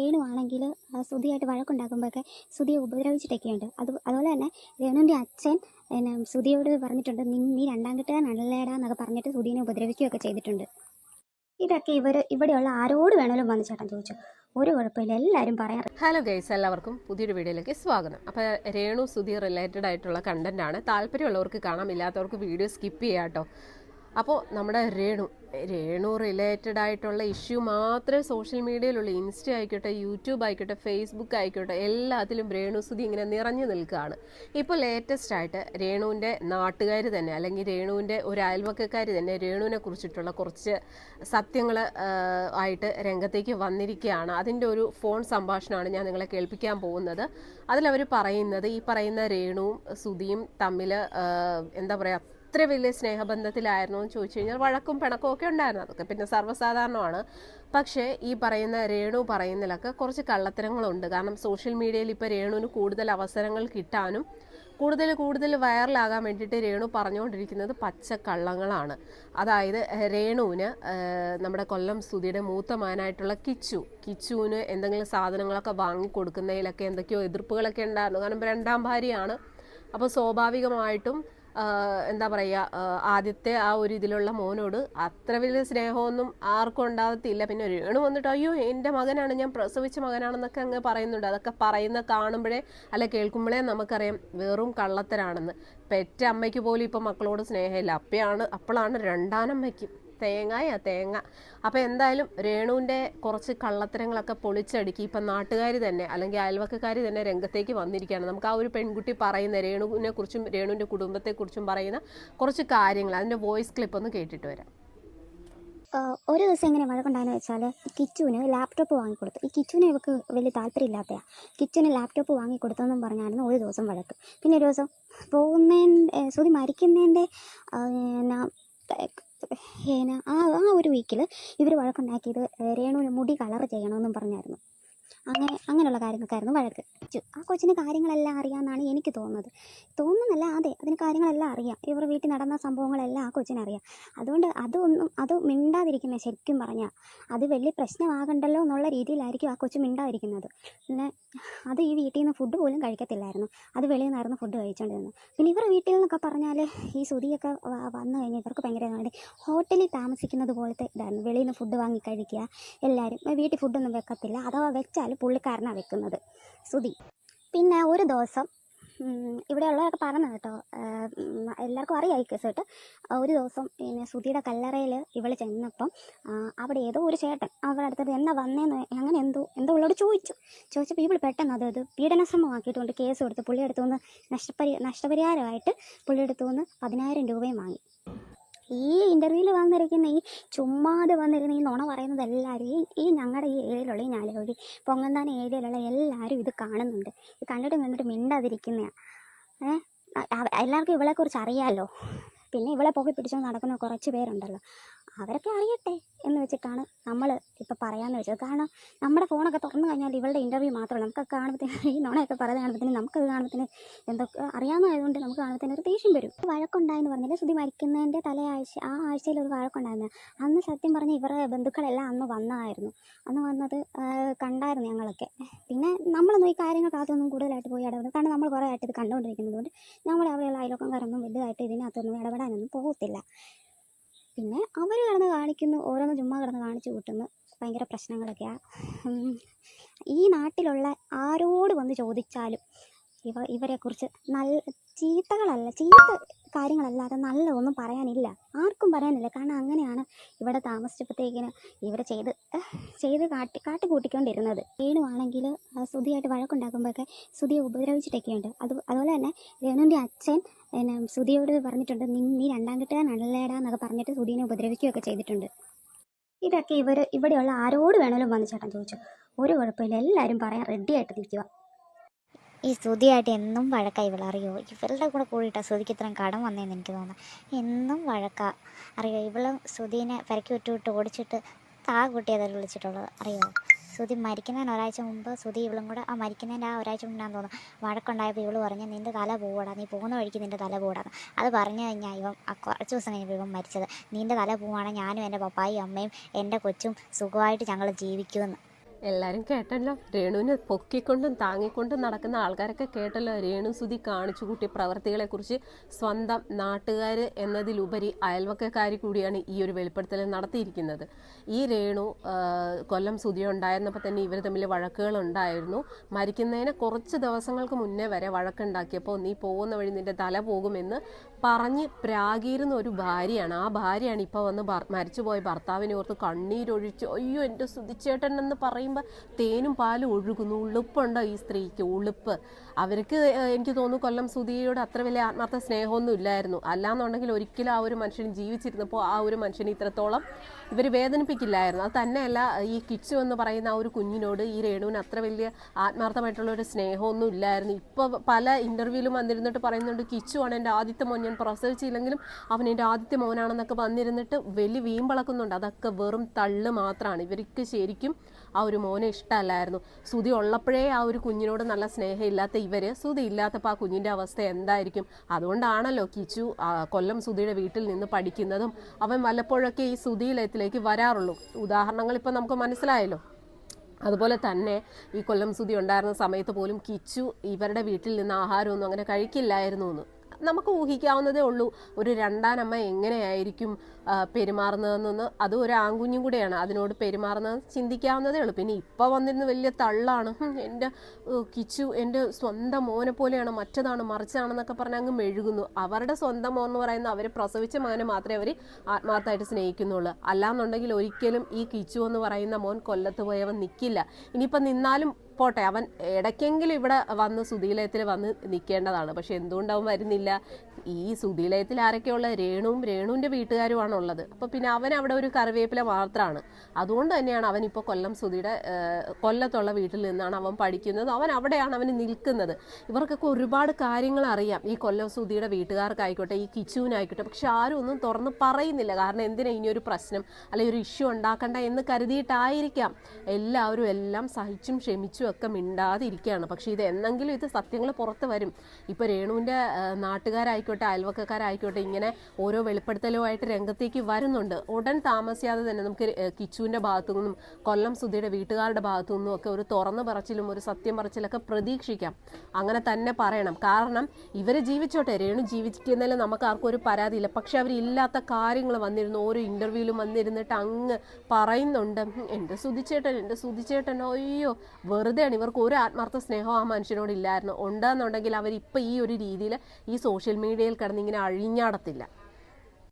രേണു ആണെങ്കിൽ സുധിയായിട്ട് വഴക്കുണ്ടാക്കുമ്പോഴൊക്കെ സുധിയെ ഉപദ്രവിച്ചിട്ടൊക്കെയുണ്ട്. അത് അതുപോലെ തന്നെ രേണുവിന്റെ അച്ഛൻ പിന്നെ സുധിയോട് പറഞ്ഞിട്ടുണ്ട് നീ നീ രണ്ടാം കെട്ടുകാരനല്ലേടാ എന്നൊക്കെ പറഞ്ഞിട്ട് സുധീനെ ഉപദ്രവിക്കുകയൊക്കെ ചെയ്തിട്ടുണ്ട്. ഇതൊക്കെ ഇവർ ഇവിടെയുള്ള ആരോട് വേണേലും വന്ന് ചേട്ടൻ ചോദിച്ചു. ഒരു കുഴപ്പമില്ല എല്ലാവരും പറയാം ഹലോ ഗൈസ് എല്ലാവർക്കും പുതിയൊരു വീഡിയോയിലേക്ക് സ്വാഗതം. അപ്പോൾ രേണു സുധി റിലേറ്റഡ് ആയിട്ടുള്ള കണ്ടന്റ് ആണ്. താല്പര്യമുള്ളവർക്ക് കാണാം ഇല്ലാത്തവർക്ക് വീഡിയോ സ്കിപ്പ് ചെയ്യാം കേട്ടോ അപ്പോൾ നമ്മുടെ രേണു രേണു റിലേറ്റഡ് ആയിട്ടുള്ള ഇഷ്യൂ മാത്രമേ സോഷ്യൽ മീഡിയയിലുള്ള ഇൻസ്റ്റ ആയിക്കോട്ടെ യൂട്യൂബ് ആയിക്കോട്ടെ ഫേസ്ബുക്ക് ആയിക്കോട്ടെ എല്ലാത്തിലും രേണു സുധി ഇങ്ങനെ നിറഞ്ഞു നിൽക്കുകയാണ്. ഇപ്പോൾ ലേറ്റസ്റ്റ് ആയിട്ട് രേണുവിന്റെ നാട്ടുകാർ തന്നെ അല്ലെങ്കിൽ രേണുവിന്റെ ഒരു അയൽവക്കക്കാർ തന്നെ രേണുവിനെ കുറിച്ചിട്ടുള്ള കുറച്ച് സത്യങ്ങൾ ആയിട്ട് രംഗത്തേക്ക് വന്നിരിക്കുകയാണ്. അതിന്റെ ഒരു ഫോൺ സംഭാഷണമാണ് ഞാൻ നിങ്ങളെ കേൾപ്പിക്കാൻ പോകുന്നത്. അതിലവർ പറയുന്നത് ഈ പറയുന്ന രേണുവും സുധിയും തമ്മിൽ എന്താ പറയുക അത്ര വലിയ സ്നേഹബന്ധത്തിലായിരുന്നു എന്ന് ചോദിച്ചു കഴിഞ്ഞാൽ വഴക്കും പിണക്കും ഒക്കെ ഉണ്ടായിരുന്നു. അതൊക്കെ പിന്നെ സർവസാധാരണമാണ്. പക്ഷേ ഈ പറയുന്ന രേണു പറയുന്നതിലൊക്കെ കുറച്ച് കള്ളത്തരങ്ങളുണ്ട്. കാരണം സോഷ്യൽ മീഡിയയിൽ ഇപ്പോൾ രേണുവിന് കൂടുതൽ അവസരങ്ങൾ കിട്ടാനും കൂടുതൽ കൂടുതൽ വൈറലാകാൻ വേണ്ടിയിട്ട് രേണു പറഞ്ഞുകൊണ്ടിരിക്കുന്നത് പച്ചക്കള്ളങ്ങളാണ് അതായത് രേണുവിന് നമ്മുടെ കൊല്ലം സ്തുതിയുടെ മൂത്ത മകനായിട്ടുള്ള കിച്ചു കിച്ചുവിന് എന്തെങ്കിലും സാധനങ്ങളൊക്കെ വാങ്ങി കൊടുക്കുന്നതിലൊക്കെ എന്തൊക്കെയോ എതിർപ്പുകളൊക്കെ ഉണ്ടായിരുന്നു. കാരണം രണ്ടാം ഭാര്യയാണ്. അപ്പോൾ സ്വാഭാവികമായിട്ടും എന്താ പറയുക ആദ്യത്തെ ആ ഒരു ഇതിലുള്ള മോനോട് അത്ര വലിയ സ്നേഹമൊന്നും ആർക്കും ഉണ്ടാകത്തില്ല. പിന്നെ രേണു വന്നിട്ട് അയ്യോ എന്റെ മകനാണ് ഞാൻ പ്രസവിച്ച മകനാണെന്നൊക്കെ അങ്ങ് പറയുന്നുണ്ട്. അതൊക്കെ പറയുന്ന കാണുമ്പോഴേ അല്ല കേൾക്കുമ്പോഴേ നമുക്കറിയാം വെറും കള്ളത്തരാണെന്ന്. പെറ്റ അമ്മയ്ക്ക് പോലും ഇപ്പം മക്കളോട് സ്നേഹമില്ല. അപ്പയാണ് അപ്പോഴാണ് രണ്ടാനമ്മയ്ക്കും തേങ്ങായാ തേങ്ങ. അപ്പോൾ എന്തായാലും രേണുവിന്റെ കുറച്ച് കള്ളത്തരങ്ങളൊക്കെ പൊളിച്ചടുക്കി. ഇപ്പം നാട്ടുകാർ തന്നെ അല്ലെങ്കിൽ അയൽവക്കക്കാർ തന്നെ രംഗത്തേക്ക് വന്നിരിക്കുകയാണ്. നമുക്ക് ആ ഒരു പെൺകുട്ടി പറയുന്ന രേണുവിനെ കുറിച്ചും രേണുവിന്റെ കുടുംബത്തെക്കുറിച്ചും പറയുന്ന കുറച്ച് കാര്യങ്ങൾ. അതിന്റെ വോയിസ് ക്ലിപ്പ് ഒന്ന് കേട്ടിട്ട് വരാം. ഒരു ദിവസം എങ്ങനെ മഴ വഴക്കുണ്ടായെന്ന് വെച്ചാൽ കിച്ചുവിന് ലാപ്ടോപ്പ് വാങ്ങിക്കൊടുത്തു. ഈ കിച്ചുവിനെ ഇവക്ക് വലിയ താല്പര്യമില്ലാത്തതാണ് കിച്ചുവിന് ലാപ്ടോപ്പ് വാങ്ങിക്കൊടുത്തെന്നും പറഞ്ഞായിരുന്നു ഒരു ദിവസം വഴക്ക്. പിന്നെ ഒരു ദിവസം പോകുന്നതിന്റെ സുതി മരിക്കുന്നതിന്റെ പിന്നെ ആ ആ ഒരു വീക്കിൽ ഇവർ വഴക്കുണ്ടാക്കിയത് രേണുവിന് മുടി കളർ ചെയ്യണമെന്നും പറഞ്ഞായിരുന്നു. അങ്ങനെ അങ്ങനെയുള്ള കാര്യങ്ങൾക്കായിരുന്നു വഴക്ക്. ആ കൊച്ചിന് കാര്യങ്ങളെല്ലാം അറിയാമെന്നാണ് എനിക്ക് തോന്നുന്നത്. തോന്നുന്നല്ല അതെ അതിന് കാര്യങ്ങളെല്ലാം അറിയാം. ഇവർ വീട്ടിൽ നടന്ന സംഭവങ്ങളെല്ലാം ആ കൊച്ചിനറിയാം. അതുകൊണ്ട് അതൊന്നും അത് മിണ്ടാതിരിക്കുന്നത് ശരിക്കും പറഞ്ഞാൽ അത് വലിയ പ്രശ്നമാകണ്ടല്ലോ എന്നുള്ള രീതിയിലായിരിക്കും ആ കൊച്ചു മിണ്ടാതിരിക്കുന്നത്. പിന്നെ അത് ഈ വീട്ടിൽ നിന്ന് ഫുഡ് പോലും കഴിക്കത്തില്ലായിരുന്നു. അത് വെളിയിൽ നിന്നായിരുന്നു ഫുഡ് കഴിച്ചുകൊണ്ടിരുന്നത് പിന്നെ ഇവർ വീട്ടിൽ നിന്നൊക്കെ പറഞ്ഞാൽ ഈ സുതിയൊക്കെ വന്നു കഴിഞ്ഞാൽ ഇവർക്ക് ഭയങ്കര. ഹോട്ടലിൽ താമസിക്കുന്നത് പോലത്തെ ഇതായിരുന്നു. വെളിയിൽ നിന്ന് ഫുഡ് വാങ്ങി കഴിക്കുക. എല്ലാവരും വീട്ടിൽ ഫുഡൊന്നും വെക്കത്തില്ല. അഥവാ വെച്ചാൽ പുള്ളിക്കാരനാണ് വെക്കുന്നത്. സുതി പിന്നെ ഒരു ദിവസം ഇവിടെ ഇവിടെയുള്ളവരൊക്കെ പറഞ്ഞു കേട്ടോ എല്ലാവർക്കും അറിയാം ഈ കേസ് കേട്ട്. ഒരു ദിവസം പിന്നെ സുധിയുടെ കല്ലറയിൽ ഇവൾ ചെന്നപ്പം അവിടെ ഏതോ ഒരു ചേട്ടൻ അവളുടെ അടുത്തത് എന്നാ വന്നേന്ന് അങ്ങനെ എന്തോ എന്തോ ഉള്ളോട് ചോദിച്ചു. ചോദിച്ചപ്പോൾ ഇവൾ പെട്ടെന്ന് അത് പീഡനശ്രമമാക്കിയിട്ടുണ്ട് കേസ് കൊടുത്ത് പുള്ളിയെടുത്തു നിന്ന് നഷ്ടപരി നഷ്ടപരിഹാരമായിട്ട് പുള്ളിയെടുത്തു നിന്ന് പതിനായിരം രൂപയും വാങ്ങി. ഈ ഇന്റർവ്യൂവിൽ വന്നിരിക്കുന്ന ഈ ചുമ്മാതെ വന്നിരുന്ന ഈ നുണ പറയുന്നത് എല്ലാവരും ഈ ഞങ്ങളുടെ ഈ ഏരിയയിലുള്ള ഈ ഞാലുകി പൊങ്ങന്താന ഏരിയയിലുള്ള എല്ലാവരും ഇത് കാണുന്നുണ്ട്. ഇത് കണ്ടിട്ട് കണ്ടിട്ട് മിണ്ടാതിരിക്കുന്നതാണ് ഏഹ് എല്ലാവർക്കും ഇവളെക്കുറിച്ച് അറിയാമല്ലോ പിന്നെ ഇവളെ പൊക്കി പിടിച്ചുകൊണ്ട് നടക്കുന്ന കുറച്ച് പേരുണ്ടല്ലോ. അവരൊക്കെ അറിയട്ടെ എന്ന് വെച്ചിട്ടാണ് നമ്മൾ ഇപ്പോൾ പറയാമെന്ന് വെച്ചത്. കാരണം നമ്മുടെ ഫോണൊക്കെ തുറന്നു കഴിഞ്ഞാൽ ഇവളുടെ ഇന്റർവ്യൂ മാത്രമല്ല നമുക്കൊക്കെ കാണുമ്പോഴത്തേന് ഈ നോണയൊക്കെ പറയുന്നത് കാണുമ്പോഴത്തേന് നമുക്കത് കാണുമ്പോഴത്തേന് എന്തൊക്കെ അറിയാവുന്നതായതുകൊണ്ട് നമുക്ക് കാണുമ്പോഴത്തേന് ഒരു ദേഷ്യം വരും. വഴക്കുണ്ടായെന്ന് പറഞ്ഞാൽ ശ്രുതി മരിക്കുന്നതിന്റെ തലയാഴ്ച ആ ആഴ്ചയിൽ ഒരു വഴക്കുണ്ടായിരുന്നു. അന്ന് സത്യം പറഞ്ഞാൽ ഇവരുടെ ബന്ധുക്കളെല്ലാം അന്ന് വന്നായിരുന്നു. അന്ന് വന്നത് കണ്ടായിരുന്നു ഞങ്ങളൊക്കെ. പിന്നെ നമ്മളൊന്നും ഈ കാര്യങ്ങൾക്കകത്തൊന്നും കൂടുതലായിട്ട് പോയി ഇടപെടും കാരണം നമ്മൾ കുറേ ആയിട്ട് ഇത് കണ്ടുകൊണ്ടിരിക്കുന്നത് കൊണ്ട് നമ്മുടെ അവിടെയുള്ള അയലോക്കംകാരൊന്നും വലുതായിട്ട് ഇതിനകത്തൊന്നും ഇടപെടാനൊന്നും പോകത്തില്ല പിന്നെ അവർ കിടന്ന് കാണിക്കുന്നു ഓരോന്ന് ചുമ്മാ കിടന്ന് കാണിച്ചു കൂട്ടുന്നു. ഭയങ്കര പ്രശ്നങ്ങളൊക്കെയാണ് ഈ നാട്ടിലുള്ള ആരോട് വന്ന് ചോദിച്ചാലും ഇവ ഇവരെക്കുറിച്ച് നല്ല ചീത്തകളല്ല ചീത്ത കാര്യങ്ങളല്ലാതെ നല്ല ഒന്നും പറയാനില്ല. ആർക്കും പറയാനില്ല. കാരണം അങ്ങനെയാണ് ഇവിടെ താമസിച്ചപ്പോഴത്തേക്കിന് ഇവിടെ ചെയ്ത് ചെയ്ത് കാട്ടി കാട്ടിക്കൂട്ടിക്കൊണ്ടിരുന്നത്. വേണുവാണെങ്കിൽ സുധിയായിട്ട് വഴക്കുണ്ടാക്കുമ്പോഴൊക്കെ സുധിയെ ഉപദ്രവിച്ചിട്ടൊക്കെയുണ്ട്. അത് അതുപോലെ തന്നെ രേണുവിന്റെ അച്ഛൻ പിന്നെ സുധിയോട് പറഞ്ഞിട്ടുണ്ട് നീ രണ്ടാം കെട്ടുകാരനല്ലേടാ എന്നൊക്കെ പറഞ്ഞിട്ട് സുധീനെ ഉപദ്രവിക്കുകയൊക്കെ ചെയ്തിട്ടുണ്ട്. ഇതൊക്കെ ഇവർ ഇവിടെയുള്ള ആരോട് വേണമെങ്കിലും വന്ന് ചേട്ടൻ ചോദിച്ചു. ഒരു കുഴപ്പമില്ല. എല്ലാവരും പറയാൻ റെഡിയായിട്ട് നിൽക്കുക. ഈ സ്തുതിയായിട്ട് എന്നും വഴക്കാ ഇവളറിയോ ഇവളുടെ കൂടെ കൂടിയിട്ടാണ് സ്തുതിക്ക് ഇത്രയും കടം വന്നതെന്ന് എനിക്ക് തോന്നുന്നു. എന്നും വഴക്കാ. അറിയോ? ഇവൾ സ്തുതിനെ പെരക്കി വിട്ട് വിട്ട് ഓടിച്ചിട്ട് താ കുട്ടിയതല്ല വിളിച്ചിട്ടുള്ളത്. അറിയോ? ശ്രുതി മരിക്കുന്നതിന് ഒരാഴ്ച മുമ്പ് ശ്രുതി ഇവളും കൂടെ ആ മരിക്കുന്നതിന്റെ ആ ഒരാഴ്ച മുമ്പാന്ന് തോന്നുന്നു വഴക്കുണ്ടായപ്പോൾ ഇവൾ പറഞ്ഞ് നിന്റെ തല പോവാടാ. നീ പോകുന്ന വഴിക്ക് നിന്റെ തല പോടാന്ന് അത് പറഞ്ഞു കഴിഞ്ഞാൽ ഇവൻ കുറച്ച് ദിവസം കഴിഞ്ഞപ്പോൾ ഇവൻ മരിച്ചത്. നിന്റെ തല പോവാണെങ്കിൽ ഞാനും എന്റെ പപ്പായും അമ്മയും എന്റെ കൊച്ചും സുഖമായിട്ട് ഞങ്ങൾ ജീവിക്കുമെന്ന്. എല്ലാവരും കേട്ടല്ലോ. രേണുവിനെ പൊക്കിക്കൊണ്ടും താങ്ങിക്കൊണ്ടും നടക്കുന്ന ആൾക്കാരൊക്കെ കേട്ടല്ലോ. രേണു സുധി കാണിച്ചു കൂട്ടിയ പ്രവർത്തികളെക്കുറിച്ച് സ്വന്തം നാട്ടുകാർ എന്നതിലുപരി അയൽവക്കക്കാരി കൂടിയാണ് ഈ ഒരു വെളിപ്പെടുത്തൽ നടത്തിയിരിക്കുന്നത്. ഈ രേണു കൊല്ലം സുതി ഉണ്ടായിരുന്നപ്പോൾ തന്നെ ഇവർ തമ്മിൽ വഴക്കുകൾ ഉണ്ടായിരുന്നു മരിക്കുന്നതിന് കുറച്ച് ദിവസങ്ങൾക്ക് മുന്നേ വരെ വഴക്കുണ്ടാക്കിയപ്പോൾ നീ പോകുന്ന വഴി നിന്റെ തല പോകുമെന്ന് പറഞ്ഞ് പ്രാഗീരുന്ന ഒരു ഭാര്യയാണ്. ആ ഭാര്യയാണ് ഇപ്പോൾ വന്ന് മരിച്ചുപോയ ഭർത്താവിനെ ഓർത്ത് കണ്ണീരൊഴിച്ച് അയ്യോ എന്റെ സുതിച്ചേട്ടൻ എന്ന് പറയുമ്പോൾ തേനും പാലും ഒഴുകുന്നു ഉളുപ്പുണ്ടോ ഈ സ്ത്രീക്ക്? ഉളുപ്പ്. അവർക്ക് എനിക്ക് തോന്നുന്നു കൊല്ലം സുധിയോട് അത്ര വലിയ ആത്മാർത്ഥ സ്നേഹമൊന്നും ഇല്ലായിരുന്നു. അല്ലാന്നുണ്ടെങ്കിൽ ഒരിക്കലും ആ ഒരു മനുഷ്യൻ ജീവിച്ചിരുന്നപ്പോൾ ആ ഒരു മനുഷ്യനെ ഇത്രത്തോളം ഇവർ വേദനിപ്പിക്കില്ലായിരുന്നു. അത് തന്നെയല്ല ഈ കിച്ചു എന്ന് പറയുന്ന ആ ഒരു കുഞ്ഞിനോട് ഈ രേണുവിന് അത്ര വലിയ ആത്മാർത്ഥമായിട്ടുള്ള ഒരു സ്നേഹമൊന്നും ഇല്ലായിരുന്നു. ഇപ്പോൾ പല ഇന്റർവ്യൂവിലും വന്നിരുന്നിട്ട് പറയുന്നുണ്ട് കിച്ചു ആണ് എന്റെ ആദ്യത്തെ മോൻ. ഞാൻ പ്രസവിച്ചില്ലെങ്കിലും അവൻ എന്റെ ആദ്യത്തെ മോനാണെന്നൊക്കെ വന്നിരുന്നിട്ട് വലിയ വീമ്പളക്കുന്നുണ്ട്. അതൊക്കെ വെറും തള്ള് മാത്രമാണ് ഇവർക്ക് ശരിക്കും ആ ഒരു മോനെ ഇഷ്ടമല്ലായിരുന്നു. സുതി ഉള്ളപ്പോഴേ ആ ഒരു കുഞ്ഞിനോട് നല്ല സ്നേഹമില്ലാത്ത ഇവർ സുതി ഇല്ലാത്തപ്പോൾ ആ കുഞ്ഞിന്റെ അവസ്ഥ എന്തായിരിക്കും? അതുകൊണ്ടാണല്ലോ കിച്ചു കൊല്ലം സുധിയുടെ വീട്ടിൽ നിന്ന് പഠിക്കുന്നതും അവൻ വല്ലപ്പോഴൊക്കെ ഈ സുധിയിലത്തിലേക്ക് വരാറുള്ളൂ. ഉദാഹരണങ്ങൾ ഇപ്പം നമുക്ക് മനസ്സിലായല്ലോ. അതുപോലെ തന്നെ ഈ കൊല്ലം സുതി ഉണ്ടായിരുന്ന സമയത്ത് പോലും കിച്ചു ഇവരുടെ വീട്ടിൽ നിന്ന് ആഹാരമൊന്നും അങ്ങനെ കഴിക്കില്ലായിരുന്നു എന്ന് നമുക്ക് ഊഹിക്കാവുന്നതേ ഉള്ളൂ. ഒരു രണ്ടാനമ്മ എങ്ങനെയായിരിക്കും പെരുമാറുന്നതെന്ന് അത് ഒരു ആൺകുഞ്ഞും കൂടെയാണ്. അതിനോട് പെരുമാറുന്നത് ചിന്തിക്കാവുന്നതേ ഉള്ളൂ. പിന്നെ ഇപ്പോൾ വന്നിരുന്ന വലിയ തള്ളാണ്. എന്റെ കിച്ചു എന്റെ സ്വന്തം മോനെ പോലെയാണ്. മറ്റതാണ് മറിച്ചാണെന്നൊക്കെ പറഞ്ഞ് അങ്ങ് മെഴുകുന്നു. അവരുടെ സ്വന്തം മോൻ എന്ന് പറയുന്ന അവർ പ്രസവിച്ച മകനെ മാത്രമേ അവർ ആത്മാർത്ഥമായിട്ട് സ്നേഹിക്കുന്നുള്ളൂ. അല്ലാന്നുണ്ടെങ്കിൽ ഒരിക്കലും ഈ കിച്ചു എന്ന് പറയുന്ന മോൻ കൊല്ലത്ത് പോയവൻ നിൽക്കില്ല ഇനിയിപ്പം നിന്നാലും പോട്ടെ അവൻ ഇടയ്ക്കെങ്കിലും ഇവിടെ വന്ന് സുധീലയത്തിൽ വന്ന് നിൽക്കേണ്ടതാണ് പക്ഷെ എന്തുകൊണ്ട് അവൻ വരുന്നില്ല? ഈ സുധീലയത്തിൽ ആരൊക്കെയുള്ള? രേണുവും രേണുവിന്റെ വീട്ടുകാരുമാണ് ഉള്ളത് അപ്പോൾ പിന്നെ അവൻ അവിടെ ഒരു കറിവേപ്പില മാത്രമാണ് അതുകൊണ്ട് തന്നെയാണ് അവൻ ഇപ്പോൾ കൊല്ലം സുധിയുടെ കൊല്ലത്തുള്ള വീട്ടിൽ നിന്നാണ് അവൻ പഠിക്കുന്നത്. അവൻ അവിടെയാണ് അവൻ നിൽക്കുന്നത്. ഇവർക്കൊക്കെ ഒരുപാട് കാര്യങ്ങൾ അറിയാം. ഈ കൊല്ലം സുധിയുടെ വീട്ടുകാർക്കായിക്കോട്ടെ ഈ കിച്ചുവിനായിക്കോട്ടെ. പക്ഷെ ആരും ഒന്നും തുറന്ന് പറയുന്നില്ല. കാരണം എന്തിനാ ഇനി ഒരു പ്രശ്നം അല്ലെങ്കിൽ ഒരു ഇഷ്യൂ ഉണ്ടാക്കണ്ട എന്ന് കരുതിയിട്ടായിരിക്കാം. എല്ലാവരും എല്ലാം സഹിച്ചും ക്ഷമിച്ചും ഒക്കെ മിണ്ടാതിരിക്കുകയാണ്. പക്ഷേ ഇത് എന്നെങ്കിലും ഇത് സത്യങ്ങൾ പുറത്ത് വരും. ഇപ്പോൾ രേണുവിന്റെ നാട്ടുകാരായിക്കോട്ടെ അയൽവക്കക്കാരായിക്കോട്ടെ ഇങ്ങനെ ഓരോ വെളിപ്പെടുത്തലുമായിട്ട് രംഗത്തേക്ക് വരുന്നുണ്ട്. ഉടൻ താമസിയാതെ തന്നെ നമുക്ക് കിച്ചുവിന്റെ ഭാഗത്തു നിന്നും കൊല്ലം സുധിയുടെ വീട്ടുകാരുടെ ഭാഗത്തു നിന്നും ഒക്കെ ഒരു തുറന്നു പറച്ചിലും ഒരു സത്യം പറച്ചിലൊക്കെ പ്രതീക്ഷിക്കാം. അങ്ങനെ തന്നെ പറയണം. കാരണം ഇവർ ജീവിച്ചോട്ടെ. രേണു ജീവിക്കുന്നതിൽ നമുക്ക് ആർക്കും ഒരു പരാതിയില്ല പക്ഷെ അവരില്ലാത്ത കാര്യങ്ങൾ വന്നിരുന്നു. ഓരോ ഇന്റർവ്യൂവിലും വന്നിരുന്നിട്ട് അങ്ങ് പറയുന്നുണ്ട്. "ഹും, എന്റെ സുധിച്ചേട്ടൻ എന്റെ സുധിച്ചേട്ടൻ അയ്യോ വെറുതെയാണ്. ഇവർക്ക് ഒരു ആത്മാർത്ഥ സ്നേഹം ആ മനുഷ്യനോട് ഇല്ലായിരുന്നു ഉണ്ടെന്നുണ്ടെങ്കിൽ അവർ ഇപ്പം ഈ ഒരു രീതിയിൽ ഈ സോഷ്യൽ മീഡിയയിൽ കിടന്ന് ഇങ്ങനെ അഴിഞ്ഞാടത്തില്ല.